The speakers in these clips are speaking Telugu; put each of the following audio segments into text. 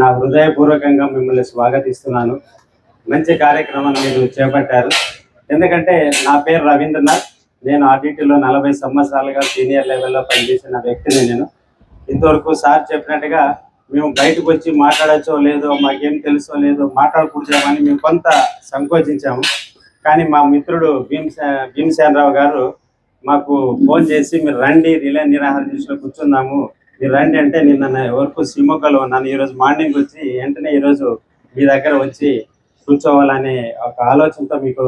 నా హృదయపూర్వకంగా మిమ్మల్ని స్వాగతిస్తున్నాను. మంచి కార్యక్రమాన్ని మీరు చేపట్టారు. ఎందుకంటే నా పేరు రవీంద్రనాథ్. నేను ఆర్డిటీలో నలభై సంవత్సరాలుగా సీనియర్ లెవెల్లో పనిచేసిన వ్యక్తిని నేను. ఇంతవరకు సార్ చెప్పినట్టుగా మేము బయటకు వచ్చి మాట్లాడచ్చో లేదో మాకేం తెలుసో లేదో మాట్లాడుకుంటామని మేము కొంత సంకోచించాము. కానీ మా మిత్రుడు భీమసే భీమసేనరావు గారు మాకు ఫోన్ చేసి మీరు రండి రిలే నిరాహార దీక్షలో కూర్చుందాము. మీరు రండి అంటే నిన్న నా వరకు సిమొగ్గలో ఉన్నాను ఈరోజు మార్నింగ్ వచ్చి వెంటనే ఈరోజు మీ దగ్గర వచ్చి కూర్చోవాలనే ఒక ఆలోచనతో మీకు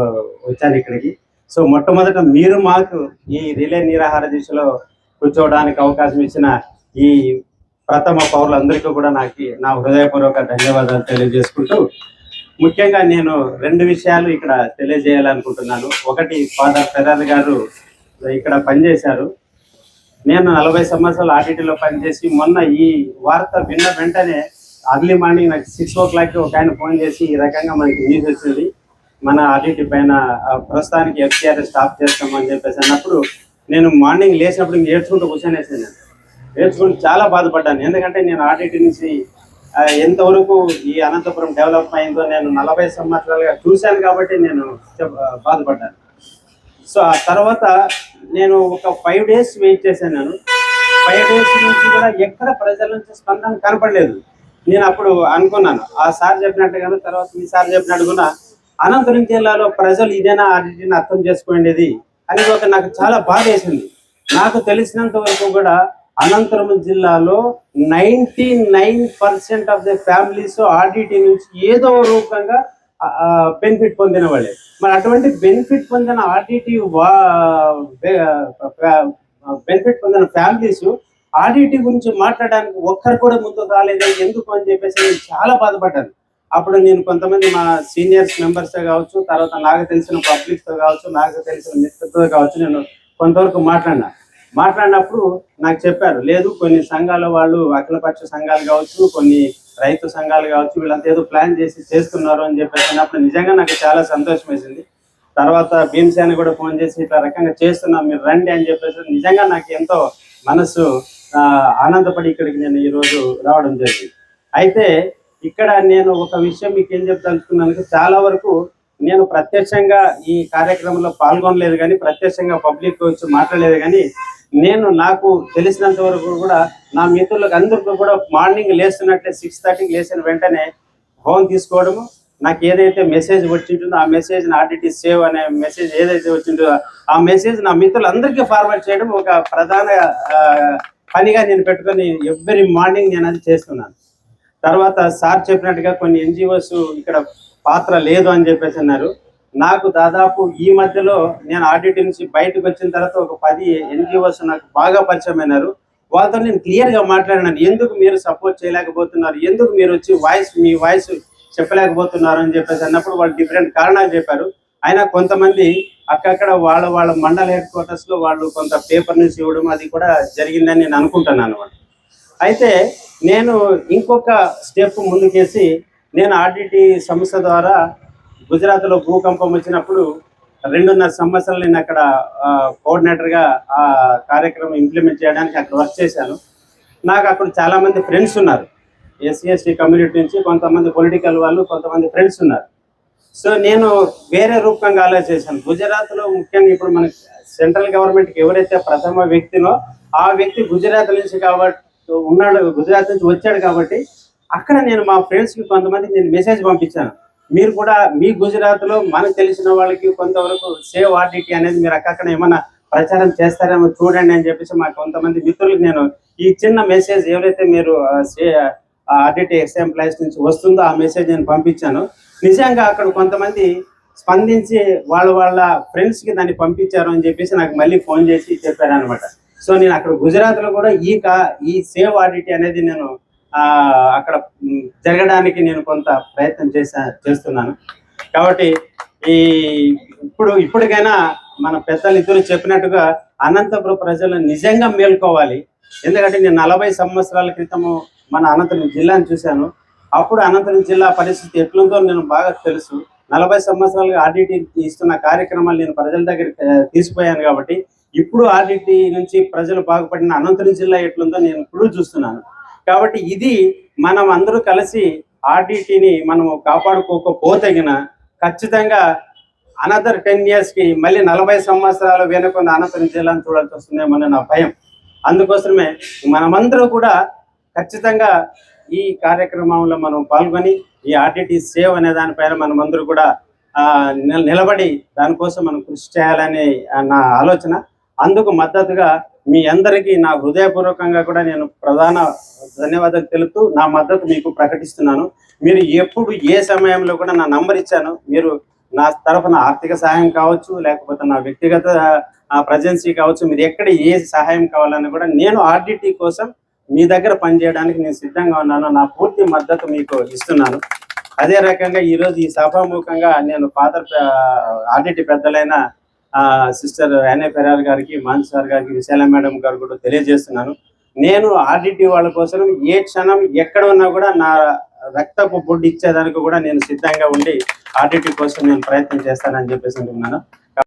వచ్చాను ఇక్కడికి. సో మొట్టమొదట మీరు మాకు ఈ రిలే నిరాహార దీక్షలో కూర్చోవడానికి అవకాశం ఇచ్చిన ఈ ప్రథమ పౌరులందరికీ కూడా నాకు నా హృదయపూర్వక ధన్యవాదాలు తెలియజేసుకుంటూ ముఖ్యంగా నేను రెండు విషయాలు ఇక్కడ తెలియజేయాలనుకుంటున్నాను. ఒకటి ఫాదర్ ఫెరార్ గారు ఇక్కడ పనిచేశారు. నేను నలభై సంవత్సరాలు ఆర్టీటీలో పనిచేసి మొన్న ఈ వార్త విన్న వెంటనే అర్లీ మార్నింగ్ నాకు సిక్స్ ఓ క్లాక్కి ఒక ఆయన ఫోన్ చేసి ఈ రకంగా మనకి న్యూస్ వచ్చింది. మన ఆర్టీటీ పైన ప్రస్తుతానికి ఎఫ్సిఆర్ స్టాప్ చేస్తామని చెప్పేసి అన్నప్పుడు నేను మార్నింగ్ లేచినప్పుడు ఇంక ఏడ్చుకుంటూ కూర్చొనేసాను నేను ఏడ్చుకుంటూ చాలా బాధపడ్డాను. ఎందుకంటే నేను ఆర్టీటీ నుంచి ఎంతవరకు ఈ అనంతపురం డెవలప్ అయిందో నేను నలభై సంవత్సరాలుగా చూశాను కాబట్టి నేను బాధపడ్డాను. సో ఆ తర్వాత నేను ఒక ఫైవ్ డేస్ వెయిట్ చేశాను. నేను ఫైవ్ డేస్ నుంచి కూడా ఎక్కడ ప్రజల నుంచి స్పందన కనపడలేదు. నేను అప్పుడు అనుకున్నాను. ఆ సార్ చెప్పినట్టుగాను తర్వాత మీ సార్ చెప్పినట్టు కూడా అనంతపురం జిల్లాలో ప్రజలు ఇదేనా ఆడిటిని అర్థం చేసుకునేది అనేది ఒక నాకు చాలా బాధ వేసింది. నాకు తెలిసినంత వరకు కూడా అనంతపురం జిల్లాలో ninety nine percent of the families RDT నుంచి ఏదో రూపంగా బెనిఫిట్ పొందిన వాళ్ళే. మరి అటువంటి బెనిఫిట్ పొందిన ఆర్డిటి బెనిఫిట్ పొందిన ఫ్యామిలీస్ ఆర్డిటి గురించి మాట్లాడడానికి ఒక్కరు కూడా ముందుకు రాలేదు ఎందుకు అని చెప్పేసి నేను చాలా బాధపడ్డాను. అప్పుడు నేను కొంతమంది మా సీనియర్స్ మెంబర్స్తో కావచ్చు తర్వాత నాకు తెలిసిన పబ్లిక్తో కావచ్చు నాకు తెలిసిన మిత్రులతో కావచ్చు నేను కొంతవరకు మాట్లాడినా. మాట్లాడినప్పుడు నాకు చెప్పారు లేదు కొన్ని సంఘాల వాళ్ళు అఖిలపక్ష సంఘాలు కావచ్చు కొన్ని రైతు సంఘాలు కావచ్చు వీళ్ళంతా ఏదో ప్లాన్ చేసి చేస్తున్నారు అని చెప్పేసి అన్నప్పుడు నిజంగా నాకు చాలా సంతోషం వేసింది. తర్వాత భీమసేన కూడా ఫోన్ చేసి ఇట్లా రకంగా చేస్తున్నాం మీరు రండి అని చెప్పేసి నిజంగా నాకు ఎంతో మనసు ఆ, ఆనందపడి ఇక్కడికి నేను ఈరోజు రావడం జరిగింది. అయితే ఇక్కడ నేను ఒక విషయం మీకు ఏం చెప్పదలుచుకున్నాను చాలా వరకు నేను ప్రత్యక్షంగా ఈ కార్యక్రమంలో పాల్గొనలేదు కానీ ప్రత్యక్షంగా పబ్లిక్ వచ్చి మాట్లాడలేదు కానీ నేను నాకు తెలిసినంత వరకు కూడా నా మిత్రులకు అందరికీ కూడా మార్నింగ్ లేస్తున్నట్టే సిక్స్ థర్టీకి లేచిన వెంటనే ఫోన్ తీసుకోవడము. నాకు ఏదైతే మెసేజ్ వచ్చింటుందో ఆ మెసేజ్ ఆర్డిటీ సేవ్ అనే మెసేజ్ ఏదైతే వచ్చింటుందో ఆ మెసేజ్ నా మిత్రులందరికీ ఫార్వర్డ్ చేయడం ఒక ప్రధాన ఆ, పనిగా నేను పెట్టుకొని ఎవ్రీ మార్నింగ్ నేను అది చేస్తున్నాను. తర్వాత సార్ చెప్పినట్టుగా కొన్ని ఎన్జిఓస్ ఇక్కడ పాత్ర లేదు అని చెప్పేసి అన్నారు. నాకు దాదాపు ఈ మధ్యలో నేను ఆడిట్ నుంచి బయటకు వచ్చిన తర్వాత ఒక పది ఎన్జిఓస్ నాకు బాగా పరిచయం అయినారు. వాళ్ళతో నేను క్లియర్గా మాట్లాడినాను. ఎందుకు మీరు సపోర్ట్ చేయలేకపోతున్నారు? ఎందుకు మీరు వచ్చి వాయిస్ మీ వాయిస్ చెప్పలేకపోతున్నారు అని చెప్పేసి అన్నప్పుడు వాళ్ళు డిఫరెంట్ కారణాలు చెప్పారు. అయినా కొంతమంది అక్కడక్కడ వాళ్ళ వాళ్ళ మండల హెడ్ క్వార్టర్స్లో వాళ్ళు కొంత పేపర్ న్యూస్ ఇవ్వడం అది కూడా జరిగిందని నేను అనుకుంటున్నాను. అనమాట అయితే నేను ఇంకొక స్టెప్ ముందుకేసి నేను ఆర్డిటి సంస్థ ద్వారా గుజరాత్లో భూకంపం వచ్చినప్పుడు రెండున్నర సంవత్సరాలు నేను అక్కడ కోఆర్డినేటర్గా ఆ కార్యక్రమం ఇంప్లిమెంట్ చేయడానికి అక్కడ వర్క్ చేశాను. నాకు అక్కడ చాలా మంది ఫ్రెండ్స్ ఉన్నారు ఎస్సీ ఎస్టీ కమ్యూనిటీ నుంచి కొంతమంది పొలిటికల్ వాళ్ళు కొంతమంది ఫ్రెండ్స్ ఉన్నారు. సో నేను వేరే రూపంగా ఆలోచించాను గుజరాత్లో ముఖ్యంగా ఇప్పుడు మన సెంట్రల్ గవర్నమెంట్కి ఎవరైతే ప్రథమ వ్యక్తినో ఆ వ్యక్తి గుజరాత్ నుంచి కాబట్టి ఉన్నాడు గుజరాత్ నుంచి వచ్చాడు కాబట్టి అక్కడ నేను మా ఫ్రెండ్స్కి నేను మెసేజ్ పంపించాను. మీరు కూడా మీ గుజరాత్లో మనకు తెలిసిన వాళ్ళకి కొంతవరకు సేవ్ ఆర్డిటీ అనేది మీరు అక్కడ ఏమైనా ప్రచారం చేస్తారేమో చూడండి అని చెప్పేసి మా కొంతమంది మిత్రులకు నేను ఈ చిన్న మెసేజ్ ఎవరైతే మీరు ఆర్డిటీ ఎక్స్ ఎంప్లాయీస్ నుంచి వస్తుందో ఆ మెసేజ్ నేను పంపించాను. నిజంగా అక్కడ కొంతమంది స్పందించి వాళ్ళ వాళ్ళ ఫ్రెండ్స్కి దాన్ని పంపించారు అని చెప్పేసి నాకు మళ్ళీ ఫోన్ చేసి చెప్పారు అనమాట సో నేను అక్కడ గుజరాత్లో కూడా ఈ కా ఈ సేవ్ ఆడిటీ అనేది నేను అక్కడ జరగడానికి నేను కొంత ప్రయత్నం చేసా చేస్తున్నాను. కాబట్టి ఈ ఇప్పుడు ఇప్పటికైనా మన పెద్దలు ఇద్దరు చెప్పినట్టుగా అనంతపురం ప్రజలు నిజంగా మేల్కోవాలి. ఎందుకంటే నేను నలభై సంవత్సరాల క్రితము మన అనంతపురం జిల్లాను చూశాను. అప్పుడు అనంతపురం జిల్లా పరిస్థితి ఎట్లుందో నేను బాగా తెలుసు. నలభై సంవత్సరాలుగా ఆర్డిటి ఇస్తున్న కార్యక్రమాలు నేను ప్రజల దగ్గర తీసిపోయాను కాబట్టి ఇప్పుడు ఆర్డిటి నుంచి ప్రజలు బాగుపడిన అనంతపురం జిల్లా ఎట్లుందో నేను ఇప్పుడు చూస్తున్నాను. కాబట్టి ఇది మనం అందరూ కలిసి ఆర్డిటీని మనం కాపాడుకోకపోతగిన ఖచ్చితంగా అనదర్ టెన్ ఇయర్స్కి మళ్ళీ నలభై సంవత్సరాలు వెనుకొన్న అనంతరం జిల్లాను చూడాల్సి వస్తుందేమో నా భయం. అందుకోసమే మనమందరూ కూడా ఖచ్చితంగా ఈ కార్యక్రమంలో మనం పాల్గొని ఈ ఆర్డిటి సేవ్ అనే దానిపైన మనమందరూ కూడా నిలబడి దానికోసం మనం కృషి చేయాలని నా ఆలోచన. అందుకు మద్దతుగా మీ అందరికీ నా హృదయపూర్వకంగా కూడా నేను ప్రధాన ధన్యవాదాలు తెలుపుతూ నా మద్దతు మీకు ప్రకటిస్తున్నాను. మీరు ఎప్పుడు ఏ సమయంలో కూడా నా నంబర్ ఇచ్చాను. మీరు నా తరఫున ఆర్థిక సహాయం కావచ్చు లేకపోతే నా వ్యక్తిగత ప్రజెన్సీ కావచ్చు మీరు ఎక్కడ ఏ సహాయం కావాలన్నా కూడా నేను ఆర్డిటీ కోసం మీ దగ్గర పనిచేయడానికి నేను సిద్ధంగా ఉన్నాను. నా పూర్తి మద్దతు మీకు ఇస్తున్నాను. అదే రకంగా ఈ రోజు ఈ సభాముఖంగా నేను ఫాదర్ ఆర్డిటి పెద్దలైన సిస్టర్ ఎన్ఏ ఫెరార్ గారికి మాన్ సార్ గారికి విశాల మేడం గారు కూడా తెలియజేస్తున్నాను. నేను ఆర్డిటి వాళ్ళ కోసం ఏ క్షణం ఎక్కడ ఉన్నా కూడా నా రక్తపు బొడ్డు ఇచ్చేదానికి కూడా నేను సిద్ధంగా ఉండి ఆర్డిటి కోసం నేను ప్రయత్నం చేస్తానని చెప్పేసి అంటున్నాను.